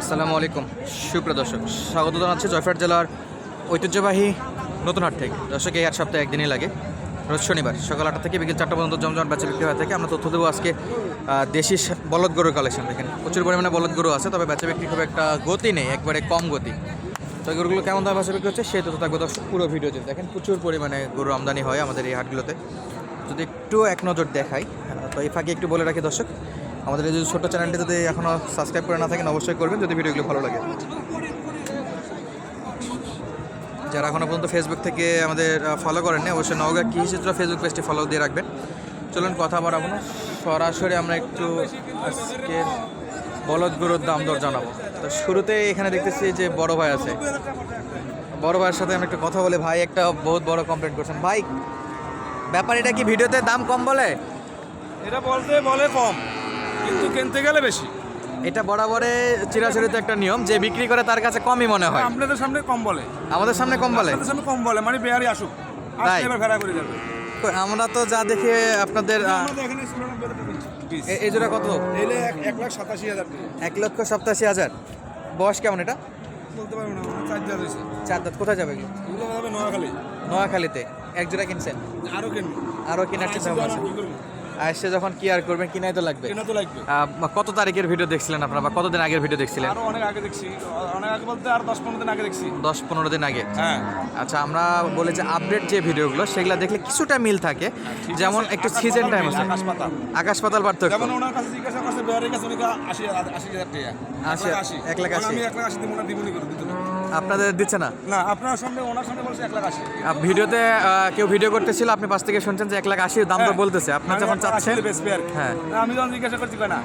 আসসালামু আলাইকুম। সুপ্রিয় দর্শক, স্বাগত জানাচ্ছি জয়ফাট জেলার ঐতিহ্যবাহী নতুন হাট থেকে। দর্শক, এই হাট সপ্তাহে একদিনই লাগে। রোজ শনিবার, সকাল আটটা থেকে বিকেল চারটা পর্যন্ত জমজমাট বেচা বিক্রি হয়ে থাকে। আমরা তথ্য দেবো আজকে দেশি বলদ গরুর কালেকশন দেখেন, প্রচুর পরিমাণে বলদ গরু আছে, তবে বেচা বিক্রি খুব একটা গতি নেই, একবারে কম গতি। তো গরুগুলো কেমন দামে বেচা বিক্রি হচ্ছে, সেই তথ্য থাকবে দর্শক, পুরো ভিডিওতে। দেখেন, প্রচুর পরিমাণে গরু আমদানি হয় আমাদের এই হাটগুলোতে। যদি একটু এক নজর দেখাই তো এই ফাঁকে একটু বলে রাখি দর্শক আমাদের এই যে ছোট্ট চ্যানেলটি যদি এখনও সাবস্ক্রাইব করে না থাকেন, অবশ্যই করবেন। যদি ভিডিওগুলো ভালো লাগে। যারা এখনও পর্যন্ত ফেসবুক থেকে আমাদের ফলো করেননি, অবশ্যই নওগাঁ কৃষিচিত্র ফেসবুক পেজটি ফলো দিয়ে রাখবেন। চলুন কথা বাড়াবো। না সরাসরি আমরা একটু আজকে বলদ গরুর দাম দর জানাব। তো শুরুতে এখানে দেখতেছি যে বড় ভাই আছে। বড় ভাইয়ের সাথে আমরা একটু কথা বলে। ভাই, একটা বহুত বড় কমপ্লেন করছেন। ভাই ব্যাপার এটা কি ভিডিওতে দাম কম বলে? এটা বলতে বলে কম। কিন্তু কিনতে গেলে বেশি এটা বরাবরে চিরাচরিত একটা নিয়ম যে বিক্রি করে তার কাছে কমই মনে হয় আপনাদের সামনে কম বলে আমাদের সামনে কম বলে আপনাদের সামনে কম বলে মানে বেহারি আসুক তাই? এবার ভেড়া করে যাবে আমরা তো যা দেখে আপনাদের এই জোড়া কত এক- লাখ সাতাশি হাজার এক লক্ষ সপ্তাশি হাজার বয়স কেমন এটা বলতে পারব না চার হাজার হয়েছে চার দাঁত কোথায় যাবে এগুলো যাবে নোয়াখালী নোয়াখালীতে এক জোড়া কিনছেন আরও কিনবো আরও কেনার চিন্তা ভাবনা আছে কি করব আর সে যখন কি আর করবেন কিনাই তো লাগবে। কেনা তো লাগবে। কত তারিখের ভিডিও দেখছিলেন আপনারা বা কতদিন আগের ভিডিও দেখছিলেন? আরও অনেক আগে দেখছি। অনেক আগে বলতে আর দশ পনেরো দিন আগে দেখছি। দশ পনেরো দিন আগে। হ্যাঁ। আচ্ছা আমরা বলে যে আপডেট যে ভিডিওগুলো সেগুলো দেখলে কিছুটা মিল থাকে। যেমন একটু সিজন টাইম আছে। আকাশ পাতাল। আকাশ পাতাল পার্থক্য। যেমন ওনার কাছে জিজ্ঞাসা করছে বেহারের কাছে উনি আশি আশি হাজার টাকা। আশি, এক লাখ আশি। এক লাখ আশি। দিব না দিবনি করে দিত আপনাদের দিচ্ছে না? না আপনার সামনে ওনার সামনে বলছে এক লাখ আশি। ভিডিওতে কেউ ভিডিও করতেছিল আপনি পাশ থেকে শুনছেন যে এক লাখ আশি দাম তো হ্যাঁ। বলতেছে আপনার যখন চাচ্ছেন। হ্যাঁ। আমি যখন জিজ্ঞাসা করছি না?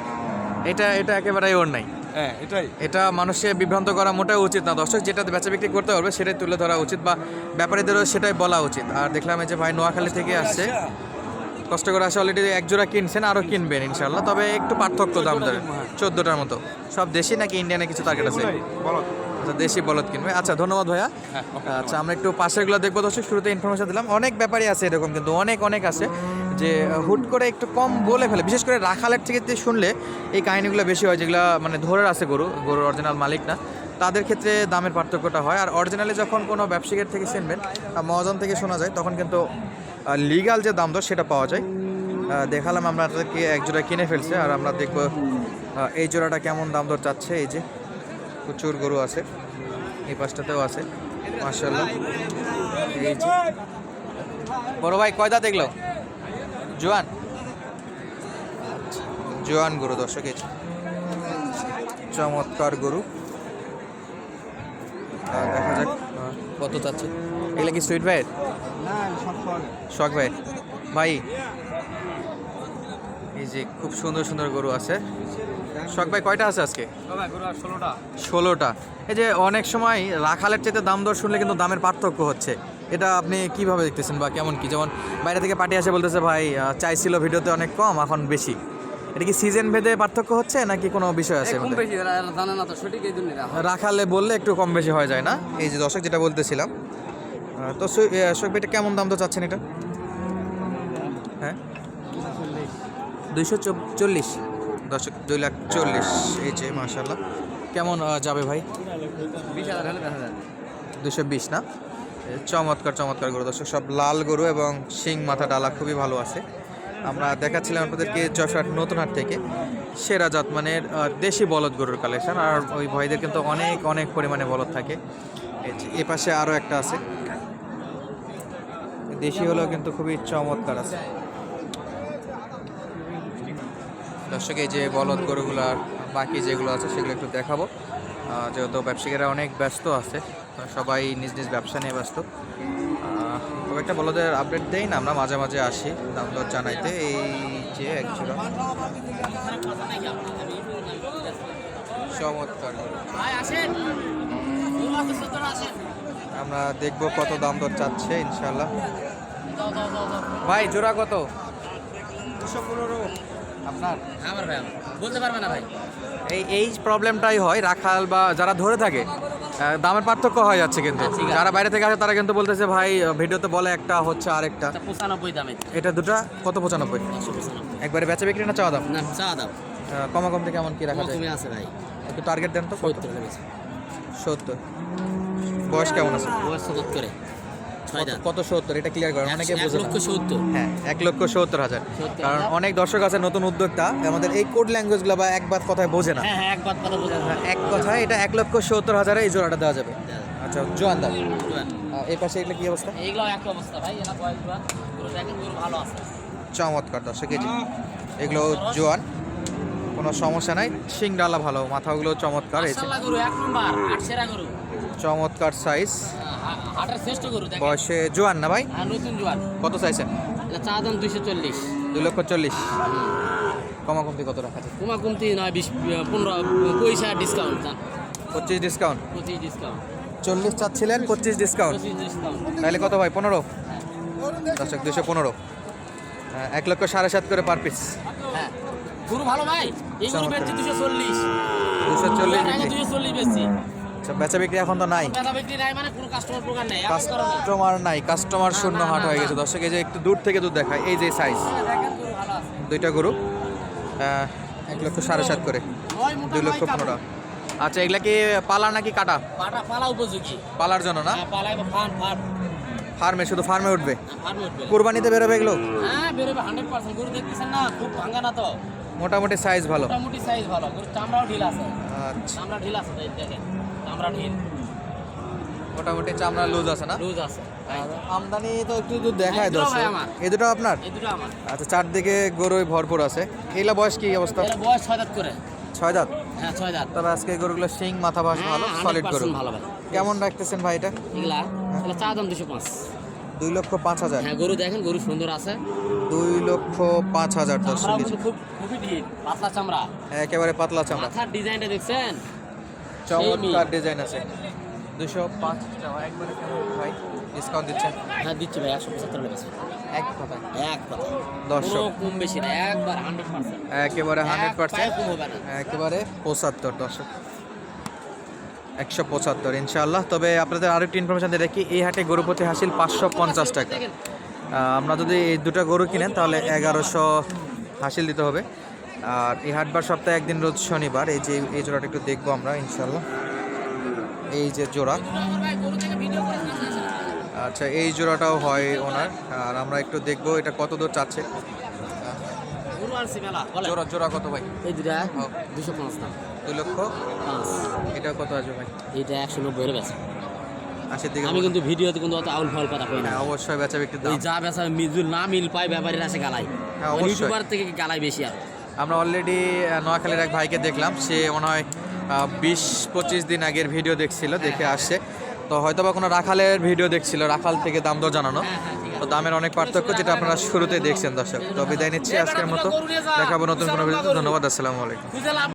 এটা এটা একেবারেই ওর নাই। হ্যাঁ এটাই। এটা মানুষকে বিভ্রান্ত করা মোটেও উচিত না। দর্শক যেটা বেচা বিক্রি করতে পারবে সেটাই তুলে ধরা উচিত বা ব্যাপারীদেরও সেটাই বলা উচিত। আর দেখলাম এই যে ভাই নোয়াখালী থেকে আসছে। কষ্ট করে আসে অলরেডি এক জোড়া কিনছেন আরও কিনবেন ইনশাল্লাহ তবে একটু পার্থক্য দাম ধরে চোদ্দোটার মতো। সব দেশি নাকি ইন্ডিয়ানে কিছু টার্গেট আছে? বলো। আচ্ছা দেশি বলদ কিনবে। আচ্ছা ধন্যবাদ ভাইয়া। আচ্ছা আমরা একটু পাশেরগুলো দেখব। দর্শক শুরুতে ইনফরমেশন দিলাম। অনেক ব্যাপারই আছে এরকম, কিন্তু অনেক অনেক আছে যে হুট করে একটু কম বলে ফেলে। বিশেষ করে রাখালের থেকে শুনলে এই কাহিনিগুলো বেশি হয়, যেগুলো মানে ধরে আছে গরু, গরুর অরিজিনাল মালিক না। তাদের ক্ষেত্রে দামের পার্থক্যটা হয়। আর অরিজিনালি যখন কোনো ব্যবসায়ীর থেকে শুনবেন মহাজন থেকে শোনা যায়, তখন কিন্তু লিগাল যে দাম দর, সেটা পাওয়া যায়। দেখালাম আমরা এক জোড়া কিনে ফেলছে, আর আমরা দেখব এই জোড়াটা কেমন দাম দর চাচ্ছে, এই যে। প্রচুর গরু আছে। এই পাশটাতেও আছে। মার্শাল্লাহ বড় ভাই কয়দা দেখল? জোয়ান? আচ্ছা, জোয়ান গরু দর্শক এই চমৎকার গরু। দেখা যাক কত চাচ্ছে। এগুলো কি সুইট ভাইয়ের? শখ ভাই ভাই এই যে খুব সুন্দর সুন্দর গরু আছে। শখ ভাই কয়টা আছে আজকে? ষোলোটা। ষোলোটা। এই যে অনেক সময় রাখালের চেয়ে দাম দর শুনলে কিন্তু দামের পার্থক্য হচ্ছে। এটা আপনি কীভাবে দেখতেছেন বা কেমন কি? যেমন বাইরে থেকে পার্টি আসে বলতেছে ভাই চাইছিল ভিডিওতে অনেক কম এখন বেশি। এটা কি সিজন ভেদে পার্থক্য হচ্ছে নাকি কোনো বিষয় আছে এর কম বেশি এরা এরা জানে না তো সঠিক এই জন্য রাখালে। বললে একটু কম বেশি হয়ে যায় না? এই যে দর্শক যেটা বলতেছিলাম তো শোক এটা কেমন দাম তো চাচ্ছেন এটা? হ্যাঁ? দুইশো চল্লিশ। দর্শক, দুই লাখ চল্লিশ এই যে মাশাল্লাহ কেমন যাবে ভাই? দুশো বিশ না? চমৎকার চমৎকার গরু দর্শক, সব লাল গরু এবং শিং মাথা ডালা খুবই ভালো আছে। আমরা দেখাচ্ছিলাম আপনাদেরকে যশোর নতুন হাট থেকে সেরা জাত মানের দেশি বলদ গরুর কালেকশন। আর ওই ভাইদের কিন্তু অনেক অনেক পরিমাণে বলদ থাকে। এ পাশে আরও একটা আছে। দেশি হলেও কিন্তু খুবই চমৎকার আছে। দর্শক, এই যে বলদ গরুগুলার বাকি যেগুলো আছে সেগুলো একটু দেখাবো। যেহেতু ব্যবসায়ীরা অনেক ব্যস্ত আছে সবাই নিজ নিজ ব্যবসা নিয়ে ব্যস্ত। খুব একটা বলদের আপডেট দেই না, আমরা মাঝে মাঝে আসি দাম দর জানাইতে। এই যে এক জোড়া চমৎকার। আমরা দেখব কত দাম দর চাচ্ছে ইনশাল্লাহ ভাই, জোড়া কত? আপনার? আমার ভাই বলতে পারবে না ভাই। এই এই প্রবলেমটাই হয় রাখাল বা যারা ধরে থাকে দামের পার্থক্য হয়ে যাচ্ছে কিন্তু। যারা বাইরে থেকে আসে তারা কিন্তু বলতেছে ভাই ভিডিওতে বলে একটা হচ্ছে আরেকটা। পঁচানব্বই দামে এটা দুটা? কত পঁচানব্বই? একবারে বেচা বিক্রি না চাওয়া দাম? না চা দাম। কমাকমতে কেমন কি রাখা যায়? আছে ভাই। একটু টার্গেট দেন তো সত্তর সত্তর। বয়স কেমন আছে? বয়স সত্তরে। কত সত্তর? এটা ক্লিয়ার করেন অনেকে লক্ষ সত্তর। হ্যাঁ এক লক্ষ সত্তর হাজার। কারণ অনেক দর্শক আছে নতুন উদ্যোক্তা আমাদের এই কোড ল্যাঙ্গুয়েজগুলো বা এক বাদ কথায় বোঝে না। হ্যাঁ হ্যাঁ এক বাদ কথা বোঝা যায় হ্যাঁ, এক কথায় এটা এক লক্ষ সত্তর হাজারে এই জোড়াটা দেওয়া যাবে। আচ্ছা জোয়ান দাম এই পাশে এগুলো কি অবস্থা? এইগুলো এক অবস্থা ভাই গরু ভালো আছে। চমৎকার দর্শক এই এগুলো জোয়ান। কোনো সমস্যা নাই। শিংডালা ভালো মাথাগুলো চমৎকার গরু এক নম্বর আট সেরা গরু। চমৎকার সাইজ হা- শ্রেষ্ঠ গরু বয়সে জোয়ান না ভাই? আর নতুন জোয়ান। কত চাইছেন চা দাম দুইশো চল্লিশ। দুই লক্ষ চল্লিশ। কমা কমতি কত রাখা যায়? কমা কমতি নয় বিশ পনেরো পয়সা ডিসকাউন্ট পঁচিশ ডিসকাউন্ট পঁচিশ ডিসকাউন্ট চল্লিশ চাচ্ছিলেন পঁচিশ ডিসকাউন্ট পঁচিশ ডিসকাউন্ট তাহলে কত ভাই পনেরো? দর্শক দুশো পনেরো। এক লক্ষ সাড়ে সাত করে পার পিস হ্যাঁ। গরু ভালো ভাই? এই গরু বেচছি দুশো চল্লিশ। দুশো চল্লিশ দুশো চল্লিশ বেচছি। আচ্ছা বেচা বিক্রি এখন তো নাই। বিক্রি নাই মানে কাস্টমার নেই। কাস্টমার কাস্টমার শূন্য হাট হয়ে গেছে। দর্শক এই যে একটু দূর থেকে দুধ দেখায় এই যে সাইজ আছে। দুইটা গরু এক লক্ষ সাড়ে সাত করে দুই লক্ষ পনেরো। আচ্ছা এগুলা কি পালা নাকি কাটা? পালা উপযোগী। পালার জন্য না? হ্যাঁ ফার্ম ফার্মে শুধু ফার্মে উঠবে? কুরবানিতে বেরোবে এগুলো? হ্যাঁ বেরোবে হান্ড্রেড পার্সেন্ট গরু দেখতেছেন না খুব ভাঙা না তো। মোটামুটি সাইজ ভালো। মোটামুটি সাইজ ভালো। গরু চামড়াও ঢিল আছে। আচ্ছা। চামড়া ঢিল আছে দেখেন। চামড়া ঢিল মোটামুটি চামড়া লুজ আছে না? লুজ আছে। আমদানি তো একটু একটু দেখায় আমার। এই দুটো আপনার? এই দুটো আমার। আচ্ছা চারদিকে গরুই ভরপুর আছে। এইলা বয়স কি অবস্থা? বয়স ছয় দাঁত করে। ছয় দাঁত? হ্যাঁ ছয় দাঁত। তবে আজকে গরুগুলো শিং মাথা বাস ভালো হ্যাঁ, সলিড 100% গরু। ভালো ভাই। কেমন রাখতেছেন ভাই এটা? এগুলা এগুলা চা দাম দুশো পাঁচ। দুই লক্ষ পাঁচ হাজার। হ্যাঁ গরু দেখেন গরু সুন্দর আছে। দুই লক্ষ পাঁচ হাজার খুব খুবই পাতলা চামড়া। একেবারে পাতলা চামড়া। মাথার ডিজাইনটা দেখছেন? চমৎকার ডিজাইন আছে। দুশো পাঁচ টাকা একবারে ভাই ডিসকাউন্ট দিচ্ছেন? হ্যাঁ দিচ্ছি ভাই একশো পঁচাত্তর এক কথা। এক কথা। দর্শক। কম বেশি না একবার হান্ড্রেড পার্সেন্ট একেবারে হান্ড্রেড পার্সেন্ট একেবারে পঁচাত্তর দর্শক। একশো পঁচাত্তর ইনশাআল্লাহ। তবে আপনাদের আরও একটি ইনফরমেশন দিয়ে রাখি এই হাটে গরু প্রতি হাসিল পাঁচশো পঞ্চাশ টাকা। আমরা যদি এই দুটো গরু কিনেন তাহলে এগারোশো হাসিল দিতে হবে। আর এই হাটবার সপ্তাহে একদিন রোজ শনিবার এই যে এই জোড়াটা একটু দেখব আমরা ইনশাল্লাহ এই যে জোড়া। আচ্ছা এই জোড়াটাও হয় ওনার আর আমরা একটু দেখব এটা কত দূর চাচ্ছে জোড়া জোড়া কত ভাই? এই দুটা। দুশো দাম দুই লক্ষ? এটা কত আসবে ভাই? এইটা একশো নব্বই এর বেচা। দিকে আমি কিন্তু ভিডিওতে কিন্তু অত আউল ফাউল কথা কই না। হ্যাঁ অবশ্যই বেচা বিক্রির দাম। যা বেচা মিজুল না মিল পাই ব্যাপারীর আছে গালাই হ্যাঁ। ইউটিউবার থেকে গালাই বেশি আর? আমরা অলরেডি নোয়াখালীর এক ভাইকে দেখলাম। সে মনে হয় বিশ পঁচিশ দিন আগের ভিডিও দেখছিল দেখে আসছে। তো হয়তো বা কোনো রাখালের ভিডিও দেখছিল রাখাল থেকে দাম দর জানানো। হ্যাঁ, হ্যাঁ। তো দামের অনেক পার্থক্য যেটা আপনারা শুরুতে দেখছেন দর্শক। তো বিদায় নিচ্ছি আজকের মতো। দেখাবো নতুন কোনো ভিডিও ধন্যবাদ আসসালামু আলাইকুম।